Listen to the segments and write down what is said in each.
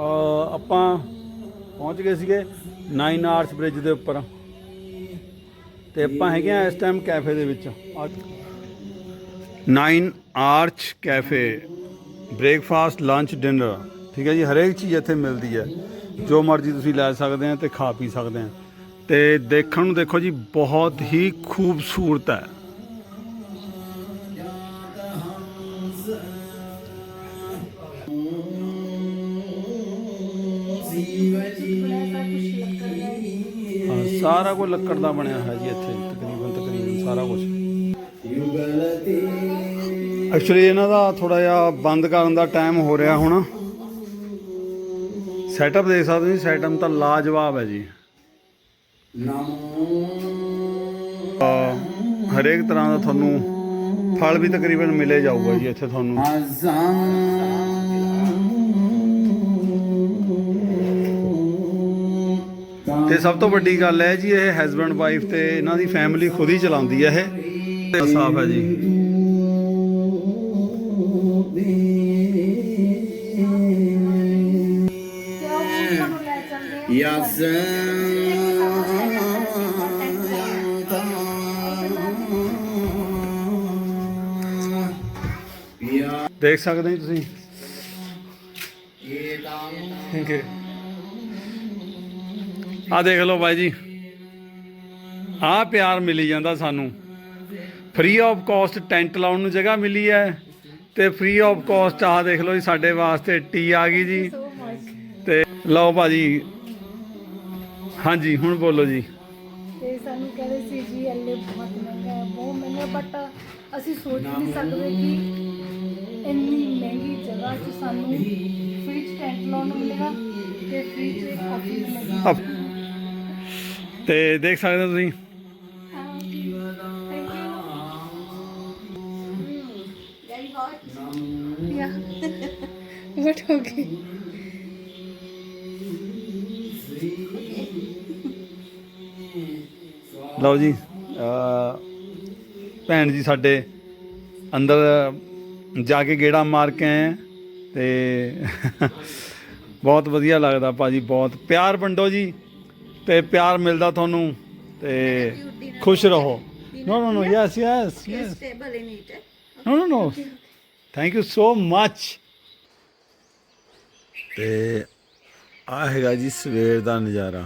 ਆਪਾਂ ਪਹੁੰਚ ਗਏ ਸੀਗੇ 9 ਆਰਚ ਬ੍ਰਿਜ ਦੇ ਉੱਪਰ। ਤੇ ਆਪਾਂ ਹੈਗੇ ਆ ਇਸ ਟਾਈਮ ਕੈਫੇ ਦੇ ਵਿੱਚ। 9 arch cafe breakfast lunch dinner ਠੀਕ ਹੈ ਜੀ, ਹਰੇਕ ਚੀਜ਼ ਇੱਥੇ ਮਿਲਦੀ ਹੈ। ਜੋ ਮਰਜ਼ੀ ਤੁਸੀਂ ਲੈ ਸਕਦੇ ਆ ਤੇ ਖਾ ਪੀ ਸਕਦੇ ਆ ਤੇ ਦੇਖਣ ਨੂੰ ਦੇਖੋ ਜੀ, ਬਹੁਤ ਹੀ ਖੂਬਸੂਰਤ ਹੈ। ਸਾਰਾ ਕੁਝ ਲੱਕੜ ਦਾ ਬਣਿਆ ਹੋਇਆ ਜੀ ਇੱਥੇ, ਤਕਰੀਬਨ ਤਕਰੀਬਨ ਸਾਰਾ ਕੁਝ ਐਕਚੁਅਲੀ ਇਹਨਾਂ ਦਾ ਥੋੜਾ ਜਿਹਾ ਬੰਦ ਕਰਨ ਦਾ ਟਾਈਮ ਹੋ ਰਿਹਾ ਹੁਣ। ਸੈਟਅਪ ਦੇਖ ਸਕਦੇ ਹੋ ਜੀ ਸੈਟਅਪ ਤਾਂ ਲਾਜਵਾਬ ਹੈ ਜੀ। ਹਰੇਕ ਤਰ੍ਹਾਂ ਦਾ ਤੁਹਾਨੂੰ ਫਲ ਵੀ ਤਕਰੀਬਨ ਮਿਲੇ ਜਾਊਗਾ ਜੀ ਇੱਥੇ ਤੁਹਾਨੂੰ। ਤੇ ਸਭ ਤੋਂ ਵੱਡੀ ਗੱਲ ਹੈ ਜੀ ਇਹ ਹਸਬੰਡ ਵਾਈਫ ਤੇ ਇਹਨਾਂ ਦੀ ਫੈਮਿਲੀ ਖੁਦ ਹੀ ਚਲਾਉਂਦੀ ਹੈ ਇਹ। ਤੇ ਸਾਫ਼ ਹੈ ਜੀ। ਦੇਖ ਸਕਦੇ ਹੋ ਤੁਸੀਂ। ਠੀਕ ਹੈ। ਆ ਦੇਖ ਲਓ ਬਾਈ ਜੀ। ਆ ਪਿਆਰ ਮਿਲੀ ਜਾਂਦਾ ਸਾਨੂੰ। ਫ੍ਰੀ ਆਫ ਕਾਸਟ ਟੈਂਟ ਲਾਉਣ ਨੂੰ ਜਗ੍ਹਾ ਮਿਲੀ ਹੈ। ਤੇ ਫ੍ਰੀ ਆਫ ਕਾਸਟ ਆ ਦੇਖ ਲਓ ਜੀ ਸਾਡੇ ਵਾਸਤੇ ਟੀ ਆ ਗਈ ਜੀ। ਤੇ ਲਓ ਭਾਜੀ। ਹਾਂਜੀ ਹੁਣ ਬੋਲੋ ਜੀ। ਤੇ ਸਾਨੂੰ ਕਹਿੰਦੇ ਸੀ ਜੀ ਐਲੇ ਬਹੁਤ ਮਹਿੰਗਾ ਹੈ ਬਹੁਤ ਮਹਿੰਗਾ ਬਟ ਅਸੀਂ ਸੋਚ ਨਹੀਂ ਸਕਦੇ ਕਿ ਇੰਨੀ ਮਹਿੰਗੀ ਜਗ੍ਹਾ 'ਚ ਸਾਨੂੰ ਫ੍ਰੀ ਟੈਂਟ ਲਾਉਣ ਨੂੰ ਮਿਲੇਗਾ ਤੇ ਫ੍ਰੀ 'ਚ ਕਾਫੀ ਮਿਲੇਗੀ। ਤੇ ਦੇਖ ਸਕਦੇ ਹੋ ਤੁਸੀਂ। ਵਟ ਹੋ। ਗਈ ਲਓ ਜੀ ਭੈਣ ਜੀ ਸਾਡੇ ਅੰਦਰ ਜਾ ਕੇ ਗੇੜਾ ਮਾਰ ਕੇ ਆਏ ਤੇ ਬਹੁਤ ਵਧੀਆ ਲੱਗਦਾ ਭਾਜੀ ਬਹੁਤ ਪਿਆਰ ਵੰਡੋ ਜੀ। ਤੇ ਪਿਆਰ ਮਿਲਦਾ ਤੁਹਾਨੂੰ ਤੇ ਖੁਸ਼ ਰਹੋ। No no no yes yes? No no no thank you so much ਤੇ ਆ ਹੈਗਾ ਜੀ ਸਵੇਰ ਦਾ ਨਜ਼ਾਰਾ।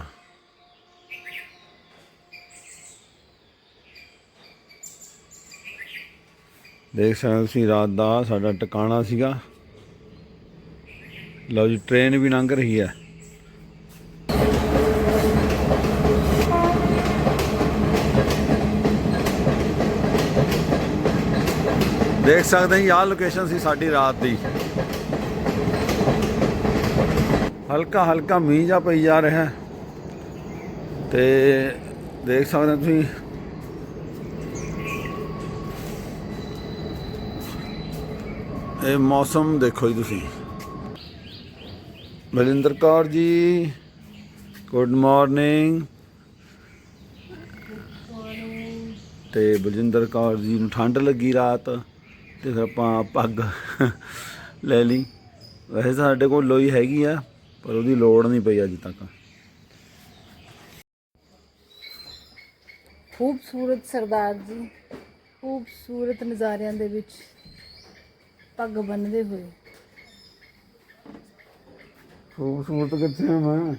ਦੇਖ ਸਕਦੇ ਹੋ ਤੁਸੀਂ ਰਾਤ ਦਾ ਸਾਡਾ ਟਿਕਾਣਾ ਸੀਗਾ। ਲਓ ਜੀ ਟ੍ਰੇਨ ਵੀ ਲੰਘ ਰਹੀ ਹੈ। ਦੇਖ ਸਕਦੇ ਹਾਂ ਆਹ ਲੋਕੇਸ਼ਨ ਸੀ ਸਾਡੀ ਰਾਤ ਦੀ। ਹਲਕਾ ਹਲਕਾ ਮੀਂਹ ਜਾ ਪਈ ਜਾ ਰਿਹਾ। ਹੈ ਤੇ ਦੇਖ ਸਕਦੇ ਹੋ ਤੁਸੀਂ। ਇਹ ਮੌਸਮ ਦੇਖੋ ਜੀ ਤੁਸੀਂ। Balinder Kaur ji, good morning. ਤੇ ਬਲਜਿੰਦਰ ਕੌਰ ਜੀ ਨੂੰ ਠੰਡ ਲੱਗੀ ਰਾਤ। ਤੇ ਫਿਰ ਆਪਾਂ ਪੱਗ ਲੈ ਲਈ। ਵੈਸੇ ਸਾਡੇ ਕੋਲ ਲੋਈ ਹੈਗੀ ਆ ਪਰ ਉਹਦੀ ਲੋੜ ਨਹੀਂ ਪਈ ਅਜੇ ਤੱਕ। ਖੂਬਸੂਰਤ ਸਰਦਾਰ ਜੀ ਖੂਬਸੂਰਤ ਨਜ਼ਾਰਿਆਂ ਦੇ ਵਿੱਚ ਪੱਗ ਬੰਨਦੇ ਹੋਏ। ਖੂਬਸੂਰਤ ਕਿੱਥੇ ਆ ਮੈਂ?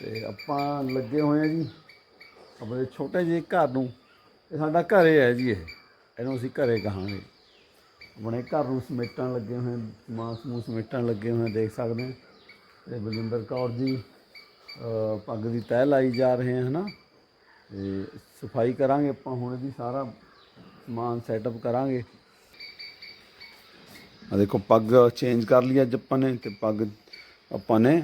ਤੇ ਆਪਾਂ ਲੱਗੇ ਹੋਏ ਆ ਜੀ। ਆਪਣੇ ਛੋਟੇ ਜਿਹੇ ਘਰ ਨੂੰ, ਇਹ ਸਾਡਾ ਘਰੇ ਹੈ ਜੀ ਇਹ। ਇਹਨੂੰ ਅਸੀਂ ਘਰੇ ਕਹਾਂਗੇ। ਆਪਣੇ ਘਰ ਨੂੰ ਸਮੇਟਣ ਲੱਗੇ ਹੋਏ ਮਾਸ ਸਮੂਹ ਸਮੇਟਣ ਲੱਗੇ ਹੋਏ ਦੇਖ ਸਕਦੇ ਹਾਂ। ਤੇ ਬਲਜਿੰਦਰ ਕੌਰ ਜੀ ਪੱਗ ਦੀ ਤਹਿ ਲਾਈ ਜਾ ਰਹੇ ਹਨ ਹਨਾ। ਤੇ ਸਫ਼ਾਈ ਕਰਾਂਗੇ ਆਪਾਂ ਹੁਣ ਇਹਦੀ ਸਾਰਾ ਸਮਾਨ ਸੈਟਅਪ ਕਰਾਂਗੇ। ਆ ਦੇਖੋ, ਪੱਗ ਚੇਂਜ ਕਰ ਲਈ ਅੱਜ ਆਪਾਂ ਨੇ ਤੇ ਪੱਗ ਆਪਾਂ ਨੇ।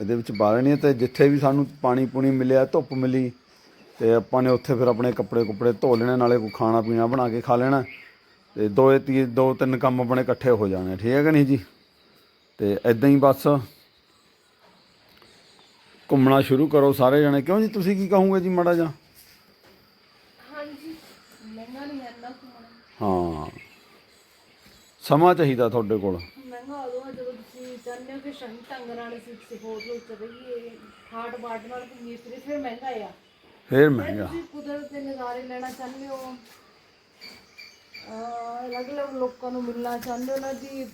ਇਹਦੇ ਵਿੱਚ ਬਾਲਣੀ ਹੈ ਤੇ ਜਿੱਥੇ ਵੀ ਸਾਨੂੰ ਪਾਣੀ ਪੂਣੀ ਮਿਲਿਆ, ਧੁੱਪ ਮਿਲੀ ਤੇ ਆਪਾਂ ਨੇ ਉੱਥੇ ਫਿਰ ਆਪਣੇ ਕੱਪੜੇ ਕੁੱਪੜੇ ਧੋ ਲੈਣੇ ਨਾਲੇ ਕੋਈ ਖਾਣਾ ਪੀਣਾ ਬਣਾ ਕੇ ਖਾ ਲੈਣਾ। ਤੇ ਦੋ ਤੀ ਦੋ ਤਿੰਨ ਕੰਮ ਆਪਣੇ ਇਕੱਠੇ ਹੋ ਜਾਣੇ ਠੀਕ ਹੈ ਕਿ ਨਹੀਂ ਜੀ? ਤੇ ਐਦਾਂ ਹੀ ਬਸ ਘੁੰਮਣਾ ਸ਼ੁਰੂ ਕਰੋ ਸਾਰੇ ਜਣੇ। ਕਿਉਂ ਜੀ ਤੁਸੀਂ ਕੀ ਕਹੋਗੇ ਜੀ ਮਾੜਾ ਘੁੰਮਣਾ। ਹਾਂ। ਸਮਾਂ ਚਾਹੀਦਾ ਤੁਹਾਡੇ ਕੋਲ। ਮਹਿੰਗਾ ਆ ਜਦੋਂ ਤੁਸੀਂ ਚਾਹੁੰਦੇ ਹੋ ਕਿ ਸਹੀ ਢੰਗ ਨਾਲ ਅਸੀਂ ਕਿਸੇ ਹੋਟਲ ਚ ਰਹੀਏ ਹਾਟ ਬਾਟ ਨਾਲ ਘੁੰਮੀਏ ਫਿਰ ਮਹਿੰਗਾ ਆ। ਫੇਰ ਮਹਿੰਗਾ ਤੁਸੀਂ ਕੁਦਰਤ ਦੇ ਨਜ਼ਾਰੇ ਲੈਣਾ ਚਾਹੁੰਦੇ ਹੋ? ਅਲੱਗ-ਅਲੱਗ ਲੋਕਾਂ ਨੂੰ ਮਿਲਣਾ ਚਾਹੁੰਦੇ ਹੋ? ਉਹਨਾਂ ਦੀ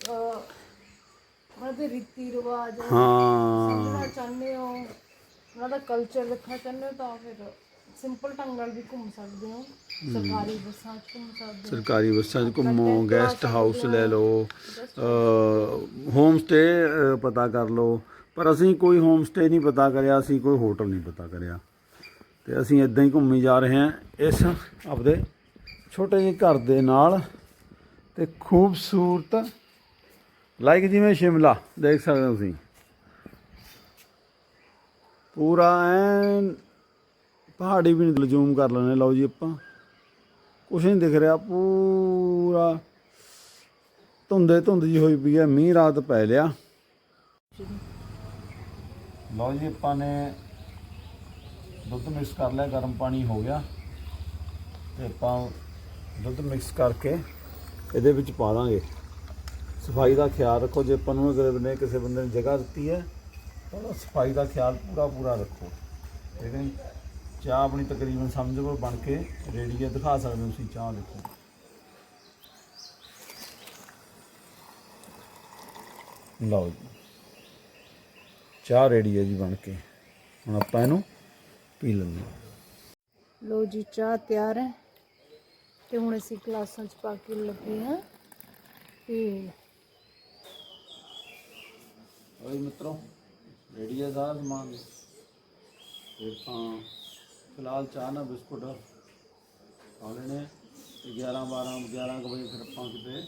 ਉਹਨਾਂ ਦੇ ਰੀਤੀ ਰਿਵਾਜ ਹਾਂ। ਚਾਹੁੰਦੇ ਹੋ? ਉਹਨਾਂ ਦਾ ਕਲਚਰ ਦੇਖਣਾ ਚਾਹੁੰਦੇ ਹੋ ਤਾਂ ਫਿਰ ਸਿੰਪਲ ਢੰਗ ਨਾਲ ਵੀ ਘੁੰਮ ਸਕਦੇ ਹੋ? ਸਰਕਾਰੀ ਬੱਸਾਂ 'ਚ ਘੁੰਮ ਸਕਦੇ ਹੋ? ਸਰਕਾਰੀ ਬੱਸਾਂ 'ਚ ਘੁੰਮੋ ਗੈਸਟ ਹਾਊਸ ਲੈ ਲਓ ਹੋਮ ਸਟੇ ਪਤਾ ਕਰ ਲਓ। ਪਰ ਅਸੀਂ ਕੋਈ ਹੋਮ ਸਟੇ ਨਹੀਂ ਪਤਾ ਕਰਿਆ ਅਸੀਂ ਕੋਈ ਹੋਟਲ ਨਹੀਂ ਪਤਾ ਕਰਿਆ। ਤੇ ਅਸੀਂ ਇਦਾਂ ਹੀ ਘੁੰਮੀ ਜਾ ਰਹੇ ਹਾਂ ਇਸ ਆਪਦੇ ਛੋਟੇ ਜਿਹੇ ਘਰ ਦੇ ਨਾਲ ਤੇ ਖੂਬਸੂਰਤ ਲਾਈਕ ਜਿਵੇਂ ਸ਼ਿਮਲਾ, ਦੇਖ ਸਕਦੇ ਹੋ ਤੁਸੀਂ। ਪੂਰਾ ਐਨ ਪਹਾੜੀ ਵੀ ਨਹੀਂ ਕਰ ਲੈਣੇ ਲਓ ਜੀ ਆਪਾਂ, ਕੁਛ ਨਹੀਂ ਦਿਖ ਰਿਹਾ, ਪੂਰਾ ਧੁੰਦੇ ਧੁੰਦ ਜੀ ਹੋਈ ਪਈ ਹੈ, ਮੀਂਹ ਰਾਤ ਪੈ ਲਿਆ। ਲਓ ਜੀ ਆਪਾਂ ਨੇ ਦੁੱਧ ਮਿਕਸ ਕਰ ਲਿਆ, ਗਰਮ ਪਾਣੀ ਹੋ ਗਿਆ ਤੇ ਆਪਾਂ ਦੁੱਧ ਮਿਕਸ ਕਰਕੇ ਇਹਦੇ ਵਿੱਚ ਪਾ ਦਾਂਗੇ। ਸਫ਼ਾਈ ਦਾ ਖਿਆਲ ਰੱਖੋ, ਜੇ ਆਪਾਂ ਨੂੰ ਅਗਰ ਨੇ ਕਿਸੇ ਬੰਦੇ ਨੇ ਜਗ੍ਹਾ ਦਿੱਤੀ ਹੈ, ਤਾਂ ਸਫ਼ਾਈ ਦਾ ਖਿਆਲ ਪੂਰਾ ਪੂਰਾ ਰੱਖੋ। ਠੀਕ ਹੈ ਚਾਹ ਆਪਣੀ ਤਕਰੀਬਨ ਸਮਝ ਲਓ, ਬਣ ਕੇ ਰੇਡੀ ਹੈ, ਦਿਖਾ ਸਕਦੇ ਹੋ ਤੁਸੀਂ ਚਾਹ ਦੇਖੋ। ਲਓ ਚਾਹ ਰੈਡੀ ਹੈ ਜੀ ਬਣ ਕੇ। ਹੁਣ ਆਪਾਂ ਇਹਨੂੰ ਪੀ ਲੈਂਦੇ ਲੋ ਜੀ ਚਾਹ ਤਿਆਰ ਹੈ। ਤੇ ਹੁਣ ਅਸੀਂ ਗਲਾਸਾਂ 'ਚ ਪਾ ਕੇ ਲੱਗੇ ਹਾਂ। ਪੀਣ ਓਏ ਮਿੱਤਰੋ ਰੈਡੀ ਹੈ ਸਾਰਾ ਸਮਾਨ। ਤੇ ਆਪਾਂ ਫਿਲਹਾਲ ਚਾਹ ਨਾਲ ਬਿਸਕੁਟ ਖਾ ਲੈਣੇ ਆ। ਤੇ 11 12 11 ਕੁ ਵਜੇ ਫਿਰ ਆਪਾਂ ਕਿਤੇ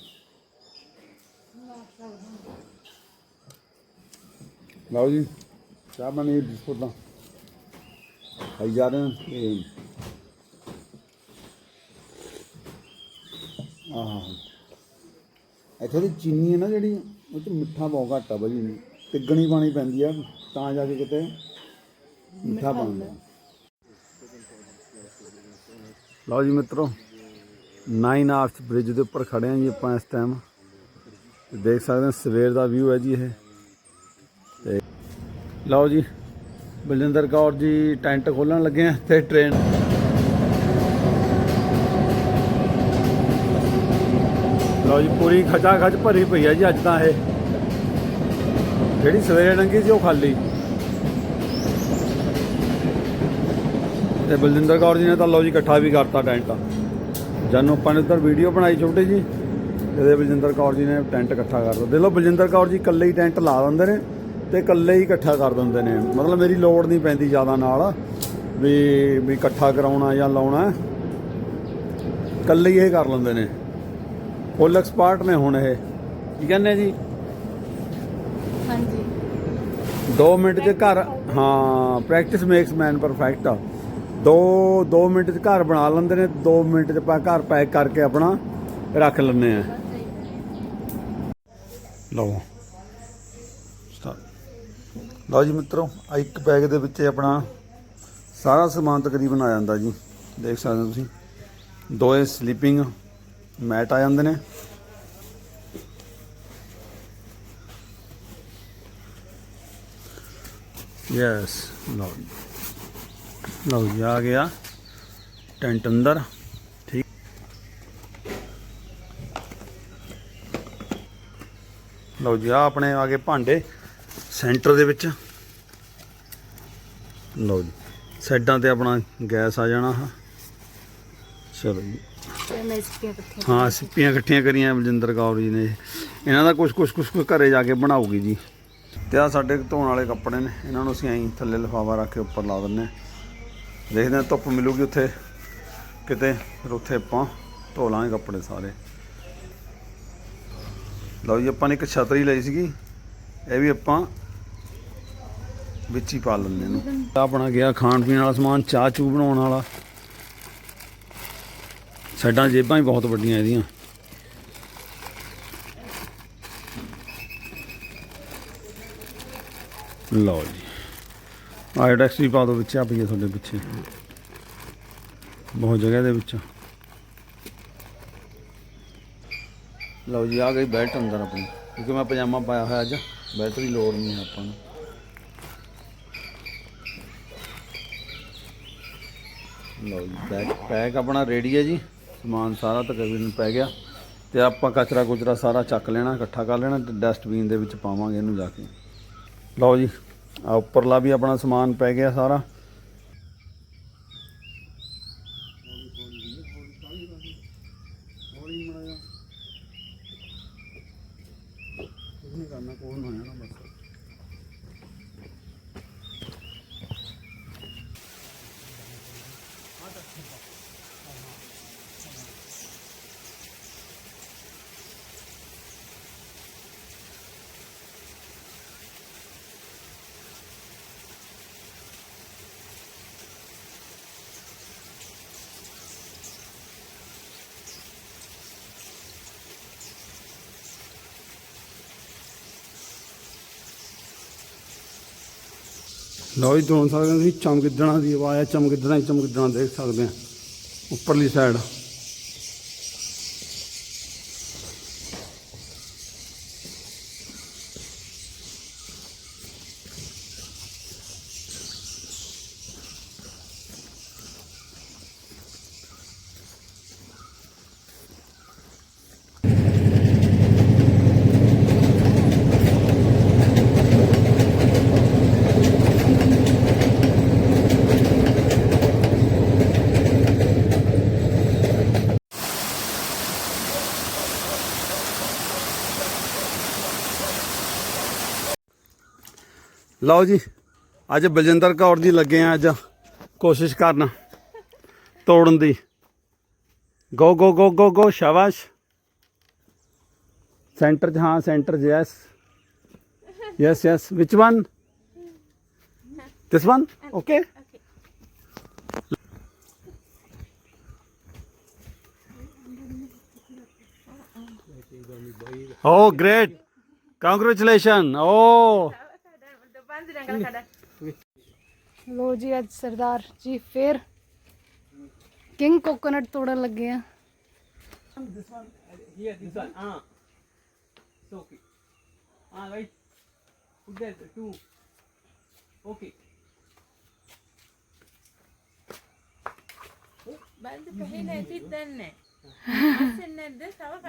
ਲਓ ਜੀ ਚਾਹ ਬਣੀ ਬਿਸਕੁਟ ਦਾ ਹਾਂ ਤੇ ਆਹ ਇੱਥੇ ਦੀ ਚੀਨੀ ਹੈ ਨਾ ਜਿਹੜੀ ਉਹ ਚ ਮਿੱਠਾ ਬਹੁਤ ਘੱਟ ਆ ਬਾਈ ਤਿੱਗਣੀ ਪਾਣੀ ਪੈਂਦੀ ਆ ਤਾਂ ਜਾ ਕੇ ਕਿਤੇ ਮਿੱਠਾ ਬਣਦਾ। ਲਓ ਜੀ ਮਿੱਤਰੋ ਨਾਈਨ ਆਰਚ ਬ੍ਰਿਜ ਦੇ ਉੱਪਰ ਖੜੇ ਹਾਂ ਜੀ ਆਪਾਂ ਇਸ ਟਾਈਮ ਦੇਖ ਸਕਦੇ ਹਾਂ ਸਵੇਰ ਦਾ ਵਿਊ ਹੈ ਜੀ ਇਹ। ਤੇ ਲਓ ਜੀ ਬਲਜਿੰਦਰ ਕੌਰ ਜੀ ਟੈਂਟ ਖੋਲਣ ਲੱਗੇ ਆ ਤੇ ਟ੍ਰੇਨ। ਲਓ ਜੀ, ਪੂਰੀ ਖਚਾ ਖਚ ਭਰੀ ਪਈ ਹੈ ਜੀ ਅੱਜ ਤਾਂ ਇਹ। ਜਿਹੜੀ ਸਵੇਰੇ ਲੰਗੀ ਸੀ ਉਹ ਖਾਲੀ। ਤੇ ਬਲਜਿੰਦਰ ਕੌਰ ਜੀ ਨੇ ਤਾਂ ਲਓ ਜੀ, ਇਕੱਠਾ ਵੀ ਕਰਤਾ ਟੈਂਟ। ਜਾਨੂੰ, ਆਪਾਂ ਨੇ ਉੱਧਰ ਵੀਡੀਓ ਬਣਾਈ ਛੋਟੀ ਜੀ, ਇਹਦੇ ਬਲਜਿੰਦਰ ਕੌਰ ਜੀ ਨੇ ਟੈਂਟ ਇਕੱਠਾ ਕਰ ਦਿੱਤਾ। ਦੇਖ ਲਓ, ਬਲਜਿੰਦਰ ਕੌਰ ਜੀ ਇਕੱਲੇ ਹੀ ਟੈਂਟ ਲਾ ਦਿੰਦੇ ਨੇ। ਤੇ ਇਕੱਲੇ ਹੀ ਇਕੱਠਾ ਕਰ ਦਿੰਦੇ ਨੇ। ਮਤਲਬ ਮੇਰੀ ਲੋੜ ਨਹੀਂ ਪੈਂਦੀ ਜ਼ਿਆਦਾ ਨਾਲ ਵੀ ਵੀ ਇਕੱਠਾ ਕਰਾਉਣਾ ਜਾਂ ਲਾਉਣਾ। ਇਕੱਲੇ ਹੀ ਇਹ ਕਰ ਲੈਂਦੇ ਨੇ। ਫੁੱਲ ਐਕਸਪਰਟ ਨੇ ਹੁਣ ਇਹ। ਕੀ ਕਹਿੰਦੇ ਜੀ? ਹਾਂਜੀ। 2 ਮਿੰਟ 'ਚ ਘਰ ਹਾਂ ਪ੍ਰੈਕਟਿਸ ਮੇਕਸ ਮੈਨ ਪਰਫੈਕਟ ਦੋ 2 ਮਿੰਟ 'ਚ ਘਰ ਬਣਾ ਲੈਂਦੇ ਨੇ 2 ਮਿੰਟ 'ਚ ਆਪਾਂ ਘਰ ਪੈਕ ਕਰਕੇ ਆਪਣਾ ਰੱਖ ਲੈਂਦੇ ਆ। ਲਓ। ਲਓ ਜੀ ਮਿੱਤਰੋ, ਆਹ ਇੱਕ ਬੈਗ ਦੇ ਵਿੱਚ ਆਪਣਾ ਸਾਰਾ ਸਮਾਨ ਤਕਰੀਬਨ ਆ ਜਾਂਦਾ ਜੀ। ਦੇਖ ਸਕਦੇ ਹੋ ਤੁਸੀਂ, ਦੋਏ ਸਲੀਪਿੰਗ ਮੈਟ ਆ ਜਾਂਦੇ ਨੇ। ਯੈਸ ਲਓ ਜੀ। ਲਓ ਜੀ, ਆ ਗਿਆ ਟੈਂਟ ਅੰਦਰ, ਠੀਕ। ਲਓ ਜੀ ਆ ਆਪਣੇ ਆ ਗਏ ਭਾਂਡੇ ਸੈਂਟਰ ਦੇ ਵਿੱਚ। ਲਓ ਜੀ ਸਾਈਡਾਂ ਤੇ ਆਪਣਾ ਗੈਸ ਆ ਜਾਣਾ ਆਹ। ਚਲੋ ਜੀ। ਹਾਂ ਸਿੱਪੀਆਂ ਇਕੱਠੀਆਂ ਕਰੀਆਂ ਬਲਜਿੰਦਰ ਕੌਰ ਜੀ ਨੇ। ਇਹਨਾਂ ਦਾ ਕੁਝ ਕੁਝ ਕੁਝ ਘਰੇ ਜਾ ਕੇ ਬਣਾਉਗੀ ਜੀ। ਤੇ ਆ ਸਾਡੇ ਧੋਣ ਵਾਲੇ ਕੱਪੜੇ ਨੇ। ਇਹਨਾਂ ਨੂੰ ਅਸੀਂ ਐਂ ਥੱਲੇ ਲਿਫਾਫਾ ਰੱਖ ਕੇ ਉੱਪਰ ਲਾ ਦਿੰਨੇ ਹਾਂ। ਦੇਖਦੇ ਹਾਂ ਧੁੱਪ ਮਿਲੂਗੀ ਉੱਥੇ। ਕਿਤੇ ਫਿਰ ਉੱਥੇ ਆਪਾਂ ਧੋ ਲਾਂਗੇ ਕੱਪੜੇ ਸਾਰੇ। ਲਓ ਜੀ ਆਪਾਂ ਨੇ ਇੱਕ ਛਤਰੀ ਲਈ ਸੀਗੀ। ਇਹ ਵੀ ਆਪਾਂ ਵਿੱਚ ਹੀ ਪਾ ਲੈਂਦੇ ਇਹਨੂੰ ਆਪਣਾ ਗਿਆ ਖਾਣ ਪੀਣ ਵਾਲਾ ਸਮਾਨ, ਚਾਹ ਚੂ ਬਣਾਉਣ ਵਾਲਾ। ਸਾਡਾ ਜੇਬਾਂ ਹੀ ਬਹੁਤ ਵੱਡੀਆਂ ਇਹਦੀਆਂ। ਲਓ ਜੀ। ਆਇਡੈਕਸ ਵੀ ਪਾ ਦਿਓ ਵਿੱਚ ਆ ਪਈ ਤੁਹਾਡੇ ਪਿੱਛੇ। ਬਹੁਤ ਜਗ੍ਹਾ ਦੇ ਵਿੱਚ। ਲਓ ਜੀ ਆ ਗਈ ਬੈਲਟ ਅੰਦਰ ਆਪਣੀ, ਕਿਉਂਕਿ ਮੈਂ ਪਜਾਮਾ ਪਾਇਆ ਹੋਇਆ ਅੱਜ। ਬੈਲਟ ਦੀ ਲੋੜ ਨਹੀਂ ਹੈ ਆਪਾਂ ਨੂੰ। ਲਓ ਜੀ ਬੈਗ ਪੈਕ ਆਪਣਾ ਰੈਡੀ ਹੈ ਜੀ। ਸਮਾਨ ਸਾਰਾ ਤਕਰੀਬਨ ਪੈ ਗਿਆ। ਤੇ ਆਪਾਂ ਕਚਰਾ ਕੁਚਰਾ ਸਾਰਾ ਚੱਕ ਲੈਣਾ, ਇਕੱਠਾ ਕਰ ਲੈਣਾ ਤੇ ਡਸਟਬਿਨ ਦੇ ਵਿੱਚ ਪਾਵਾਂਗੇ ਇਹਨੂੰ ਜਾ ਕੇ। ਲਓ ਜੀ, ਆ ਉੱਪਰਲਾ ਵੀ ਆਪਣਾ ਸਮਾਨ ਪੈ ਗਿਆ ਸਾਰਾ। ਕਰਨਾ ਕੋਲ ਨਾ ਆਣਾ ਬਸ ਲਓ ਜੀ ਦੋਨ ਸਕਦੇ ਤੁਸੀਂ ਚਮਗਿੱਦੜਾਂ ਦੀ ਆਵਾਜ਼ ਹੈ ਚਮਗਿੱਦੜਾਂ ਹੀ ਦੇਖ ਸਕਦੇ ਆ। ਉੱਪਰਲੀ ਸਾਈਡ ਲਓ ਜੀ ਅੱਜ ਬਲਜਿੰਦਰ ਕੌਰ ਦੀ ਲੱਗੇ ਆ ਅੱਜ ਕੋਸ਼ਿਸ਼ ਕਰਨ ਤੋੜਨ ਦੀ ਗੋ ਗੋ ਗੋ ਗੋ ਗੋ ਸ਼ਾਬਾਸ਼ ਸੈਂਟਰ 'ਚ ਹਾਂ ਸੈਂਟਰ 'ਚ yes yes yes which one this one okay Oh, great. Congratulations. Oh. ਲੋ ਜੀ ਅੱਜ ਸਰਦਾਰ ਜੀ ਫੇਰ ਕਿੰਗ ਕੋਕੋਨਟ ਤੋੜਨ ਲੱਗੇ ਆ this one here this one ah so okay ah right put that two okay بعد فحيلة تتدنى بس ان الدسة وقت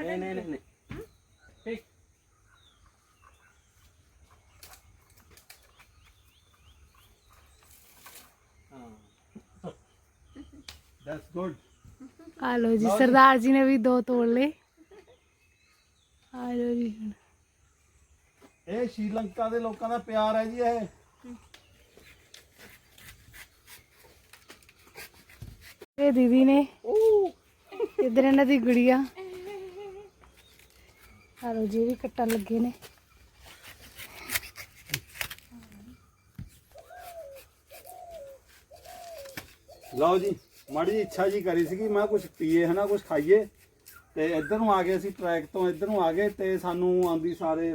That's good. ਆ ਲੋ ਜੀ ਸਰਦਾਰ ਜੀ ਨੇ ਵੀ ਦੋ ਤੋੜ ਲਏ ਆ ਲੋ ਜੀ। ਇਹ ਸ਼੍ਰੀਲੰਕਾ ਦੇ ਲੋਕਾਂ ਦਾ ਪਿਆਰ ਹੈ ਜੀ ਇਹ। ਇਹ ਦੀਦੀ ਨੇ। ਇਧਰ ਇਹਨਾਂ ਦੀ ਗੁੜੀਆ। ਆ ਲੋ ਜੀ ਵੀ ਕੱਟਣ ਲੱਗੇ ਨੇ। ਲਓ ਜੀ। ਮਾੜੀ ਇੱਛਾ ਜੀ ਕਰੀ ਸੀਗੀ ਮੈਂ ਕੁਝ ਪੀਏ ਹਨਾ ਕੁਝ ਖਾਈਏ। ਤੇ ਇੱਧਰ ਨੂੰ ਆ ਗਏ ਅਸੀਂ ਟਰੈਕ ਤੋਂ ਇੱਧਰ ਨੂੰ ਆ ਗਏ ਤੇ ਸਾਨੂੰ ਆਂਦੀ ਸਾਰੇ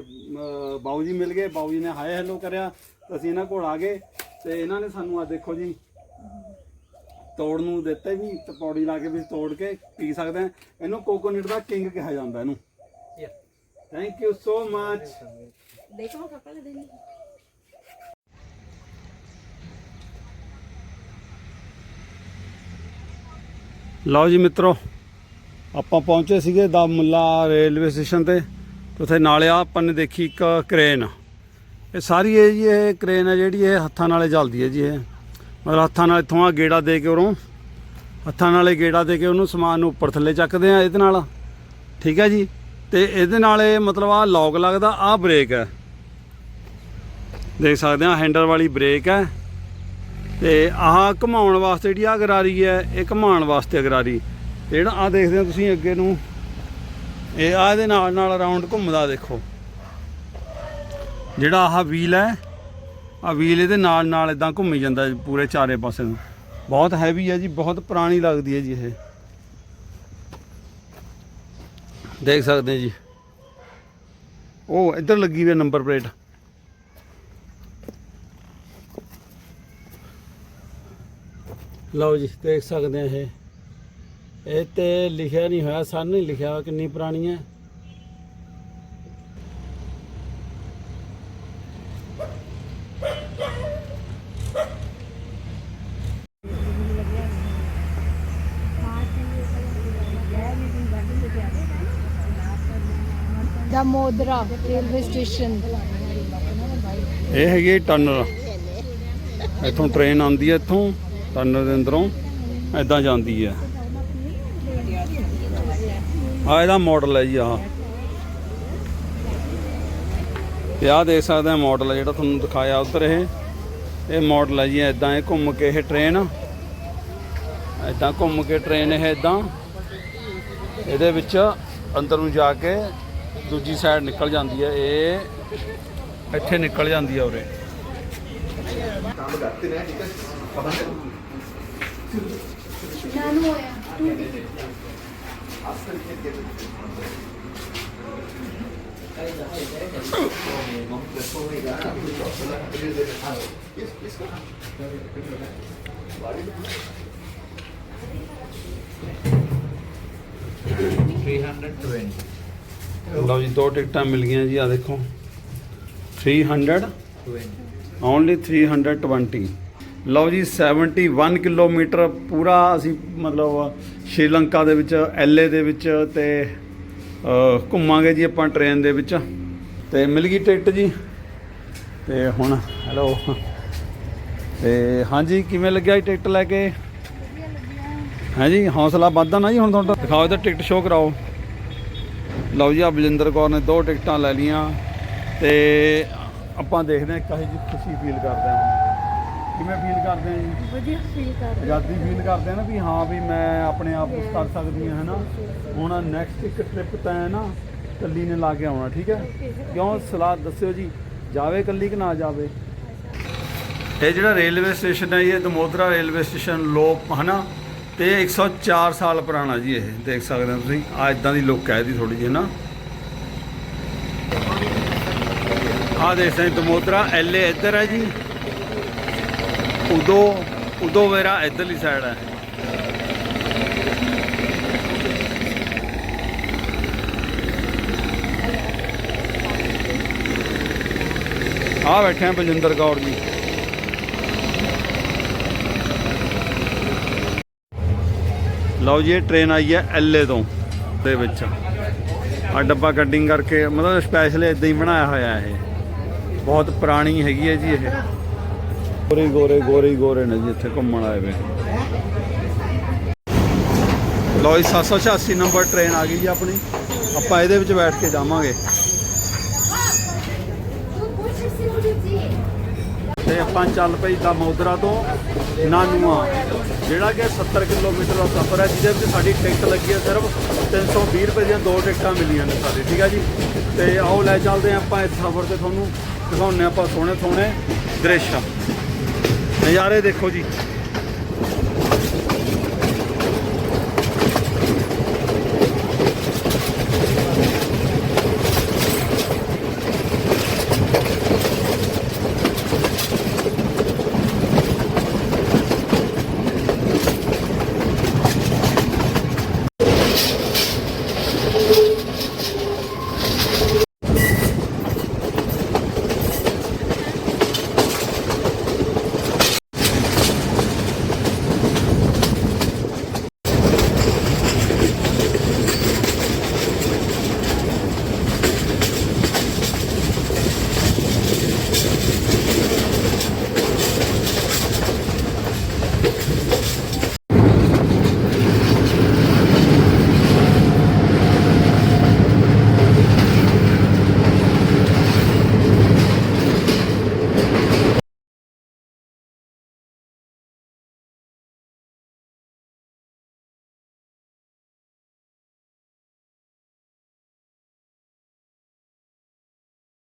ਬਾਊ ਜੀ ਮਿਲ ਗਏ। ਬਾਊ ਜੀ ਨੇ ਹਾਏ ਹੈਲੋ ਕਰਿਆ ਅਸੀਂ ਇਹਨਾਂ ਕੋਲ ਆ ਗਏ ਤੇ ਇਹਨਾਂ ਨੇ ਸਾਨੂੰ ਆ ਦੇਖੋ ਜੀ ਤੋੜ ਨੂੰ ਦਿੱਤੇ ਵੀ ਪੌੜੀ ਲਾ ਕੇ ਵੀ ਤੋੜ ਕੇ ਪੀ ਸਕਦੇ ਆ। ਇਹਨੂੰ ਕੋਕੋਨਟ ਦਾ ਕਿੰਗ ਕਿਹਾ ਜਾਂਦਾ ਇਹਨੂੰ। ਥੈਂਕ ਯੂ ਸੋ ਮਚ ਦੇਖੋ ਕੱਪੜੇ ਦੇ ਲਈ ਲਓ ਜੀ ਮਿੱਤਰੋ, ਆਪਾਂ ਪਹੁੰਚੇ ਸੀਗੇ ਦਾ ਮੁੱਲਾ ਰੇਲਵੇ ਸਟੇਸ਼ਨ ਤੇ ਉੱਥੇ ਨਾਲੇ ਆ ਆਪਾਂ ਨੇ ਦੇਖੀ ਇੱਕ ਕ੍ਰੇਨ ਇਹ ਸਾਰੀ ਇਹ ਜੀ, ਇਹ ਕ੍ਰੇਨ ਹੈ ਜਿਹੜੀ ਇਹ ਹੱਥਾਂ ਨਾਲੇ ਚੱਲਦੀ ਹੈ ਜੀ ਇਹ। ਮਤਲਬ ਹੱਥਾਂ ਨਾਲ ਇੱਥੋਂ ਆ ਗੇੜਾ ਦੇ ਕੇ ਉਰੋਂ, ਹੱਥਾਂ ਨਾਲੇ ਗੇੜਾ ਦੇ ਕੇ ਉਹਨੂੰ ਸਮਾਨ ਨੂੰ ਉੱਪਰ ਥੱਲੇ ਚੱਕਦੇ ਆ ਇਹਦੇ ਨਾਲ। ਠੀਕ ਹੈ ਜੀ? ਤੇ ਇਹਦੇ ਨਾਲ ਇਹ ਮਤਲਬ ਆ ਲੌਕ ਲੱਗਦਾ ਆ ਬ੍ਰੇਕ ਹੈ। ਦੇਖ ਸਕਦੇ ਆ ਹੈਂਡਲ ਵਾਲੀ ਬ੍ਰੇਕ ਹੈ। ਤੇ ਆਹ ਘੁਮਾਉਣ ਵਾਸਤੇ ਜਿਹੜੀ ਆ ਗਰਾਰੀ ਹੈ, ਇਹ ਘੁਮਾਉਣ ਵਾਸਤੇ ਆ ਗਰਾਰੀ ਤੇ ਜਿਹੜਾ ਆ ਦੇਖਦੇ ਹੋ ਤੁਸੀਂ ਅੱਗੇ ਨੂੰ, ਇਹ ਆ ਇਹਦੇ ਨਾਲ ਨਾਲ ਰਾਉਂਡ ਘੁੰਮਦਾ ਦੇਖੋ। ਜਿਹੜਾ ਆਹ ਵੀਲ ਹੈ ਆ ਵੀਲ ਇਹਦੇ ਨਾਲ ਨਾਲ ਇਦਾਂ ਘੁੰਮੀ ਜਾਂਦਾ ਪੂਰੇ ਚਾਰੇ ਪਾਸੇ ਨੂੰ। ਬਹੁਤ ਹੈਵੀ ਹੈ ਜੀ, ਬਹੁਤ ਪੁਰਾਣੀ ਲੱਗਦੀ ਹੈ ਜੀ ਇਹ। ਦੇਖ ਸਕਦੇ ਜੀ। ਉਹ ਇੱਧਰ ਲੱਗੀ ਹੋਈ ਨੰਬਰ ਪਲੇਟ ਲਓ ਜੀ ਦੇਖ ਸਕਦੇ ਆ ਇਹ। ਇਹ ਤੇ ਲਿਖਿਆ ਨਹੀਂ ਹੋਇਆ ਸਾਨੂੰ ਨਹੀਂ ਲਿਖਿਆ ਕਿੰਨੀ ਪੁਰਾਣੀ ਹੈ। ਦਾਮੋਦਰਾ ਰੇਲਵੇ ਸਟੇਸ਼ਨ ਇਹ ਹੈਗੀ ਟਨਲ। ਇੱਥੋਂ ਟ੍ਰੇਨ ਆਉਂਦੀ ਹੈ ਇੱਥੋਂ। ਟਨਲ ਦੇ ਅੰਦਰੋਂ ਐਦਾਂ ਜਾਂਦੀ ਹੈ। ਆ ਇਹਦਾ ਮਾਡਲ ਹੈ ਜੀ ਆਹ। ਤੇ ਆਹ ਦੇਖ ਸਕਦੇ ਆ ਮਾਡਲ ਹੈ ਜਿਹੜਾ ਤੁਹਾਨੂੰ ਦਿਖਾਇਆ ਉਧਰ ਇਹ। ਇਹ ਮਾਡਲ ਹੈ ਜੀ ਐਦਾਂ ਇਹ ਘੁੰਮ ਕੇ ਇਹ ਟ੍ਰੇਨ ਐਦਾਂ ਘੁੰਮ ਕੇ ਟ੍ਰੇਨ ਇਹ ਐਦਾਂ ਇਹਦੇ ਵਿੱਚ ਅੰਦਰ ਨੂੰ ਜਾ ਕੇ ਦੂਜੀ ਸਾਈਡ ਨਿਕਲ ਜਾਂਦੀ ਹੈ। ਇਹ ਇੱਥੇ ਨਿਕਲ ਜਾਂਦੀ ਹੈ ਉਰੇ। ਨਾਨੂ ਹੋਇਆ ਲਓ ਜੀ ਦੋ ਟਿਕਟਾਂ ਮਿਲ ਗਈਆਂ ਜੀ ਆ ਦੇਖੋ 300 ਓਨਲੀ 320 ਲਓ ਜੀ 71 ਕਿਲੋਮੀਟਰ ਪੂਰਾ ਅਸੀਂ ਮਤਲਬ ਸ਼੍ਰੀਲੰਕਾ ਦੇ ਵਿੱਚ ਐਲਏ ਦੇ ਵਿੱਚ ਤੇ ਘੁੰਮਾਂਗੇ ਜੀ ਆਪਾਂ ਟ੍ਰੇਨ ਦੇ ਵਿੱਚ। ਤੇ ਮਿਲ ਗਈ ਟਿਕਟ ਜੀ। ਤੇ ਹੁਣ ਹੈਲੋ ਤੇ ਹਾਂਜੀ ਕਿਵੇਂ ਲੱਗਿਆ ਜੀ ਟਿਕਟ ਲੈ ਕੇ? ਹੈ ਜੀ ਹੌਸਲਾ ਵੱਧਦਾ ਨਾ ਜੀ ਹੁਣ ਤੁਹਾਡਾ? ਦਿਖਾਓ ਇਹਦਾ ਟਿਕਟ ਸ਼ੋਅ ਕਰਾਓ। ਲਓ ਜੀ ਆ ਬਲਜਿੰਦਰ ਕੌਰ ਨੇ ਦੋ ਟਿਕਟਾਂ ਲੈ ਲੀਆਂ ਤੇ ਆਪਾਂ ਦੇਖਦੇ ਹਾਂ ਕਹੇ ਜੀ ਖੁਸ਼ੀ ਫੀਲ ਕਰਦੇ ਹਾਂ ਕਿਵੇਂ ਫੀਲ ਕਰਦੇ ਹਾਂ ਜੀ? ਵਧੀਆ ਫੀਲ ਕਰ ਆਜ਼ਾਦੀ ਫੀਲ ਕਰਦੇ ਆ ਨਾ ਵੀ ਹਾਂ ਵੀ ਮੈਂ ਆਪਣੇ ਆਪ ਕੁਝ ਕਰ ਸਕਦੀ ਹਾਂ ਹੈਨਾ? ਹੁਣ ਨੈਕਸਟ ਇੱਕ ਟ੍ਰਿਪ ਤਾਂ ਹੈ ਨਾ ਕੱਲੀ ਨੇ ਲਾ ਕੇ ਆਉਣਾ ਠੀਕ ਹੈ? ਕਿਉਂ? ਸਲਾਹ ਦੱਸਿਓ ਜੀ। ਜਾਵੇ ਕੱਲੀ ਕਿ ਨਾ ਜਾਵੇ? ਇਹ ਜਿਹੜਾ ਰੇਲਵੇ ਸਟੇਸ਼ਨ ਹੈ ਇਹ ਦਮੋਦਰਾ ਰੇਲਵੇ ਸਟੇਸ਼ਨ ਲੋਕ ਹਨਾ? ਤੇ 104 ਸਾਲ ਪੁਰਾਣਾ ਜੀ ਇਹ ਦੇਖ ਸਕਦੇ ਹੋ ਤੁਸੀਂ। ਆ ਇਦਾਂ ਦੀ ਲੁੱਕ ਹੈ ਇਹਦੀ ਥੋੜੀ ਜਿਹੀ ਨਾ ਆ ਦੇਖ ਸਕਦੇ ਹੋ ਦਮੋਦਰਾ ਐਲਏ ਇੱਧਰ ਹੈ ਜੀ। ਉਦੋਂ ਉਦੋਂ ਮੇਰਾ ਇਧਰਲੀ ਸਾਈਡ ਹੈ ਆ ਬੈਠੇ ਆ ਬਲਜਿੰਦਰ ਕੌਰ ਜੀ। ਲਓ ਜੀ, ਇਹ ਟ੍ਰੇਨ ਆਈ ਹੈ ਐਲਏ ਤੋਂ, ਦੇ ਵਿੱਚ। ਆ ਡੱਬਾ ਕੱਡਿੰਗ ਕਰਕੇ, ਮਤਲਬ ਸਪੈਸ਼ਲ ਇਦਾਂ ਹੀ ਬਣਾਇਆ ਹੋਇਆ ਇਹ। ਬਹੁਤ ਪੁਰਾਣੀ ਹੈਗੀ ਹੈ ਜੀ ਇਹ। ਗੋਰੇ ਗੋਰੇ ਗੋਰੇ ਹੀ ਗੋਰੇ ਨੇ ਜੀ, ਇੱਥੇ ਘੁੰਮਣ ਆਏ ਵੇ। ਲਓ 786 ਨੰਬਰ ਟ੍ਰੇਨ ਆ ਗਈ ਜੀ ਆਪਣੀ। ਆਪਾਂ ਇਹਦੇ ਵਿੱਚ ਬੈਠ ਕੇ ਜਾਵਾਂਗੇ। ਤੇ ਆਪਾਂ ਚੱਲ ਪਈ ਦਮੋਦਰਾ ਤੋਂ ਨਾਨੂਆ, ਜਿਹੜਾ ਕਿ 70 ਕਿਲੋਮੀਟਰ ਦਾ ਸਫ਼ਰ ਹੈ, ਜਿਹਦੇ ਵਿੱਚ ਸਾਡੀ ਟਿਕਟ ਲੱਗੀ ਹੈ ਸਿਰਫ 320 ਰੁਪਏ ਦੀਆਂ ਦੋ ਟਿਕਟਾਂ ਮਿਲੀਆਂ ਨੇ ਸਾਡੇ, ਠੀਕ ਹੈ ਜੀ? ਤੇ ਆਓ, ਲੈ ਚੱਲਦੇ ਹਾਂ ਆਪਾਂ ਇਸ ਸਫ਼ਰ ਤੇ ਤੁਹਾਨੂੰ ਦਿਖਾਉਂਦੇ ਹਾਂ ਆਪਾਂ ਸੋਹਣੇ ਸੋਹਣੇ ਦ੍ਰਿਸ਼। ਨਜ਼ਾਰੇ ਦੇਖੋ ਜੀ।